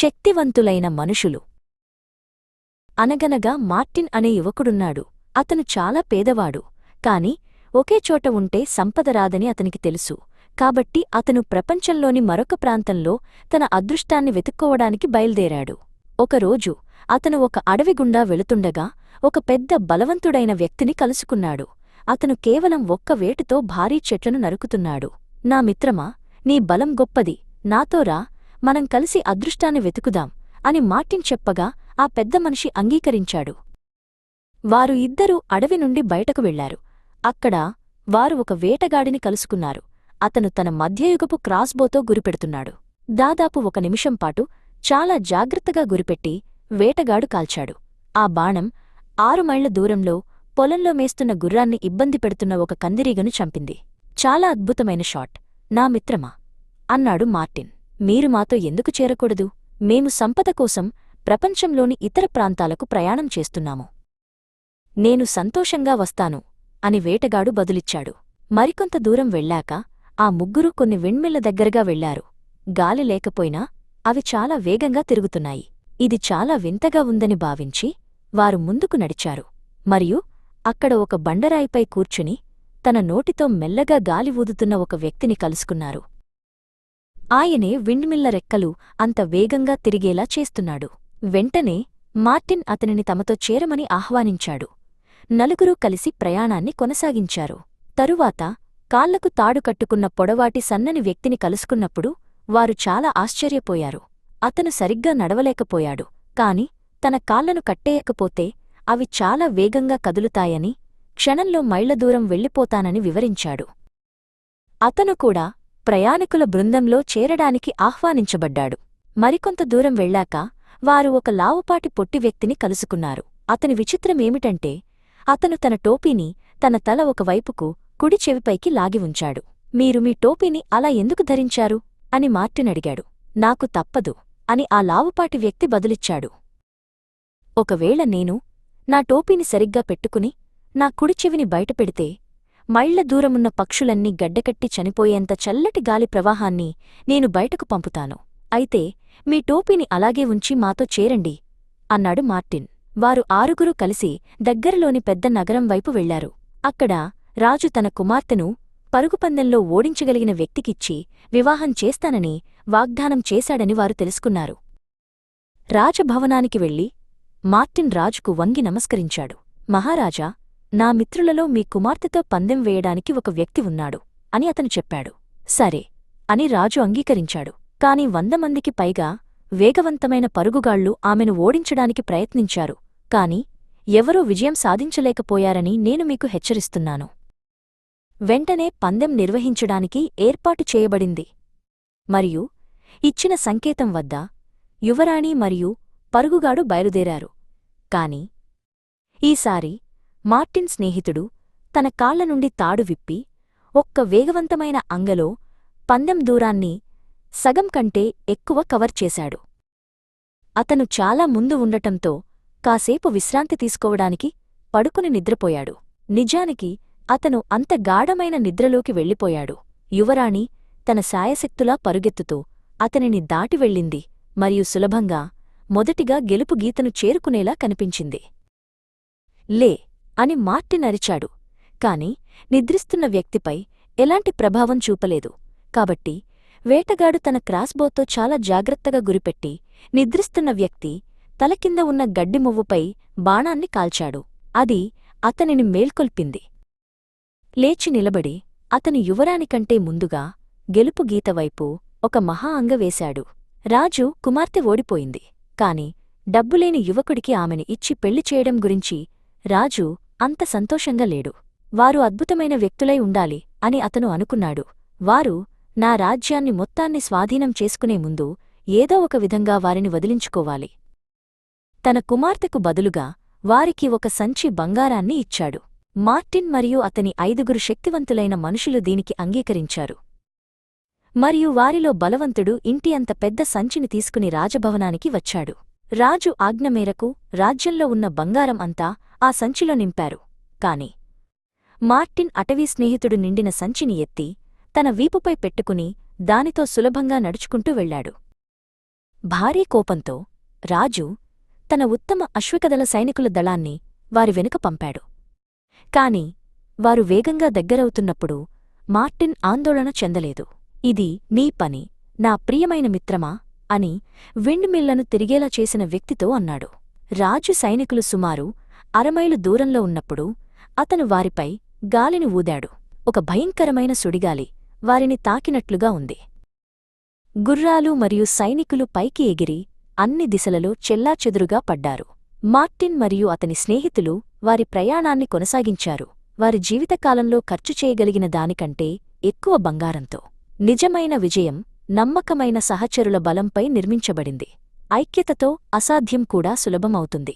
శక్తివంతులైన మనుషులు. అనగనగా మార్టిన్ అనే యువకుడున్నాడు. అతను చాలా పేదవాడు. కాని ఒకే చోట ఉంటే సంపద రాదని అతనికి తెలుసు. కాబట్టి అతను ప్రపంచంలోని మరొక ప్రాంతంలో తన అదృష్టాన్ని వెతుక్కోవడానికి బయల్దేరాడు. ఒకరోజు అతను ఒక అడవి గుండా వెళుతుండగా ఒక పెద్ద బలవంతుడైన వ్యక్తిని కలుసుకున్నాడు. అతను కేవలం ఒక్క వేటుతో భారీ చెట్లను నరుకుతున్నాడు. నా మిత్రమా నీ బలం గొప్పది. నాతో రా మనం కలిసి అదృష్టాన్ని వెతుకుదాం అని మార్టిన్ చెప్పగా ఆ పెద్ద మనిషి అంగీకరించాడు. వారు ఇద్దరూ అడవి నుండి బయటకు వెళ్ళారు అక్కడ వారు ఒక వేటగాడిని కలుసుకున్నారు. అతను తన మధ్యయుగపు క్రాస్బోతో గురిపెడుతున్నాడు. దాదాపు ఒక నిమిషంపాటు చాలా జాగ్రత్తగా గురిపెట్టి వేటగాడు కాల్చాడు. ఆ బాణం ఆరు మైళ్ళ దూరంలో పొలంలో మేస్తున్న గుర్రాన్ని ఇబ్బంది పెడుతున్న ఒక కందిరీగను చంపింది. చాలా అద్భుతమైన షాట్. నా మిత్రమా? అన్నాడు మార్టిన్. మీరు మాతో ఎందుకు చేరకూడదు? మేము సంపద కోసం ప్రపంచంలోని ఇతర ప్రాంతాలకు ప్రయాణం చేస్తున్నాము. నేను సంతోషంగా వస్తాను అని వేటగాడు బదులిచ్చాడు. మరికొంత దూరం వెళ్ళాక ఆ ముగ్గురూ కొన్ని వెణ్మిళ్ళ దగ్గరగా వెళ్ళారు గాలి లేకపోయినా అవి చాలా వేగంగా తిరుగుతున్నాయి. ఇది చాలా వింతగా ఉందని భావించి వారు ముందుకు నడిచారు. మరియు అక్కడ ఒక బండరాయిపై కూర్చుని తన నోటితో మెల్లగా గాలి ఊదుతున్న ఒక వ్యక్తిని కలుసుకున్నారు. ఆయనే విండ్మిల్ల రెక్కలు అంత వేగంగా తిరిగేలా చేస్తున్నాడు. వెంటనే మార్టిన్ అతనిని తమతో చేరమని ఆహ్వానించాడు. నలుగురూ కలిసి ప్రయాణాన్ని కొనసాగించారు. తరువాత కాళ్ళకు తాడు కట్టుకున్న పొడవాటి సన్నని వ్యక్తిని కలుసుకున్నప్పుడు వారు చాలా ఆశ్చర్యపోయారు. అతను సరిగ్గా నడవలేకపోయాడు కాని తన కాళ్ళను కట్టేయకపోతే అవి చాలా వేగంగా కదులుతాయని క్షణంలో మైళ్ళ దూరం వెళ్ళిపోతానని వివరించాడు. అతను కూడా ప్రయాణికుల బృందంలో చేరడానికి ఆహ్వానించబడ్డాడు. మరికొంత దూరం వెళ్ళాక వారు ఒక లావుపాటి పొట్టి వ్యక్తిని కలుసుకున్నారు. అతని విచిత్రమేమిటంటే అతను తన టోపీని తన తల ఒకవైపుకు కుడి చెవిపైకి లాగి ఉంచాడు. మీరు మీ టోపీని అలా ఎందుకు ధరించారు? అని మార్టినడిగాడు నాకు తప్పదు అని ఆ లావుపాటి వ్యక్తి బదులిచ్చాడు. ఒకవేళ నేను నా టోపీని సరిగ్గా పెట్టుకుని నా కుడి చెవిని బయటపెడితే మైళ్ళ దూరమున్న పక్షులన్నీ గడ్డకట్టి చనిపోయేంత చల్లటి గాలి ప్రవాహాన్ని నేను బయటకు పంపుతాను. అయితే మీ టోపీని అలాగే ఉంచి మాతో చేరండి అన్నాడు మార్టిన్. వారు ఆరుగురు కలిసి దగ్గరలోని పెద్ద నగరం వైపు వెళ్ళారు అక్కడ రాజు తన కుమార్తెను పరుగుపందెంలో ఓడించగలిగిన వ్యక్తికిచ్చి వివాహం చేస్తానని వాగ్దానం చేశాడని వారు తెలుసుకున్నారు. రాజభవనానికి వెళ్ళి మార్టిన్ రాజుకు వంగి నమస్కరించాడు. మహారాజా నా మిత్రులలో మీ కుమార్తెతో పందెం వేయడానికి ఒక వ్యక్తి ఉన్నాడు అని అతను చెప్పాడు. సరే అని రాజు అంగీకరించాడు. కాని వంద మందికి పైగా వేగవంతమైన పరుగుగాళ్ళు ఆమెను ఓడించడానికి ప్రయత్నించారు. కాని ఎవరూ విజయం సాధించలేకపోయారని నేను మీకు హెచ్చరిస్తున్నాను. వెంటనే పందెం నిర్వహించడానికి ఏర్పాటు చేయబడింది. మరియు ఇచ్చిన సంకేతం వద్ద యువరాణి మరియు పరుగుగాడు బయలుదేరారు. కాని ఈసారి మార్టిన్ స్నేహితుడు తన కాళ్ళ నుండి తాడు విప్పి ఒక్క వేగవంతమైన అంగలో పందెం దూరాన్ని సగం కంటే ఎక్కువ కవర్ చేశాడు. అతను చాలా ముందు ఉండటంతో కాసేపు విశ్రాంతి తీసుకోవడానికి పడుకుని నిద్రపోయాడు. నిజానికి అతను అంత గాఢమైన నిద్రలోకి వెళ్ళిపోయాడు. యువరాణి తన సాయశక్తులా పరుగెత్తుతూ అతనిని దాటి వెళ్ళింది మరియు సులభంగా మొదటిగా గెలుపు గీతను చేరుకునేలా కనిపించింది. లే అని మార్టిన్ అరిచాడు. కాని నిద్రిస్తున్న వ్యక్తిపై ఎలాంటి ప్రభావం చూపలేదు. కాబట్టి వేటగాడు తన క్రాస్బోతో చాలా జాగ్రత్తగా గురిపెట్టి నిద్రిస్తున్న వ్యక్తి తలకింద ఉన్న గడ్డి మువ్వుపై బాణాన్ని కాల్చాడు. అది అతనిని మేల్కొల్పింది. లేచి నిలబడి అతని యువరానికంటే ముందుగా గెలుపు గీతవైపు ఒక మహా అంగ వేశాడు. రాజు కుమార్తె ఓడిపోయింది. కాని డబ్బులేని యువకుడికి ఆమెని ఇచ్చి పెళ్ళి చేయడం గురించి రాజు అంత సంతోషంగా లేడు. వారు అద్భుతమైన వ్యక్తులై ఉండాలి అని అతను అనుకున్నాడు. వారు నా రాజ్యాన్ని మొత్తాన్ని స్వాధీనం చేసుకునే ముందు ఏదో ఒక విధంగా వారిని వదిలించుకోవాలి. తన కుమార్తెకు బదులుగా వారికి ఒక సంచి బంగారాన్ని ఇచ్చాడు. మార్టిన్ మరియు అతని ఐదుగురు శక్తివంతులైన మనుషులు దీనికి అంగీకరించారు. మరియు వారిలో బలవంతుడు ఇంటి అంత పెద్ద సంచిని తీసుకుని రాజభవనానికి వచ్చాడు. రాజు ఆజ్ఞ మేరకు రాజ్యంలో ఉన్న బంగారం అంతా ఆ సంచిలో నింపారు. కాని మార్టిన్ అటవీ స్నేహితుడు నిండిన సంచిని ఎత్తి తన వీపుపై పెట్టుకుని దానితో సులభంగా నడుచుకుంటూ వెళ్ళాడు. భారీ కోపంతో రాజు తన ఉత్తమ అశ్వికదళ సైనికుల దళాన్ని వారి వెనుక పంపాడు. కాని వారు వేగంగా దగ్గరవుతున్నప్పుడు మార్టిన్ ఆందోళన చెందలేదు. ఇది నీ పని. నా ప్రియమైన మిత్రమా? అని విండ్ మిల్లను తిరిగేలా చేసిన వ్యక్తితో అన్నాడు. రాజు సైనికులు సుమారు అరమైలు దూరంలో ఉన్నప్పుడు అతను వారిపై గాలిని ఊదాడు. ఒక భయంకరమైన సుడిగాలి వారిని తాకినట్లుగా ఉంది. గుర్రాలు మరియు సైనికులు పైకి ఎగిరి అన్ని దిశలలో చెల్లాచెదురుగా పడ్డారు. మార్టిన్ మరియు అతని స్నేహితులు వారి ప్రయాణాన్ని కొనసాగించారు. వారి జీవితకాలంలో ఖర్చు చేయగలిగిన దానికంటే ఎక్కువ బంగారంతో. నిజమైన విజయం నమ్మకమైన సహచరుల బలంపై నిర్మించబడింది. ఐక్యతతో అసాధ్యం కూడా సులభమవుతుంది.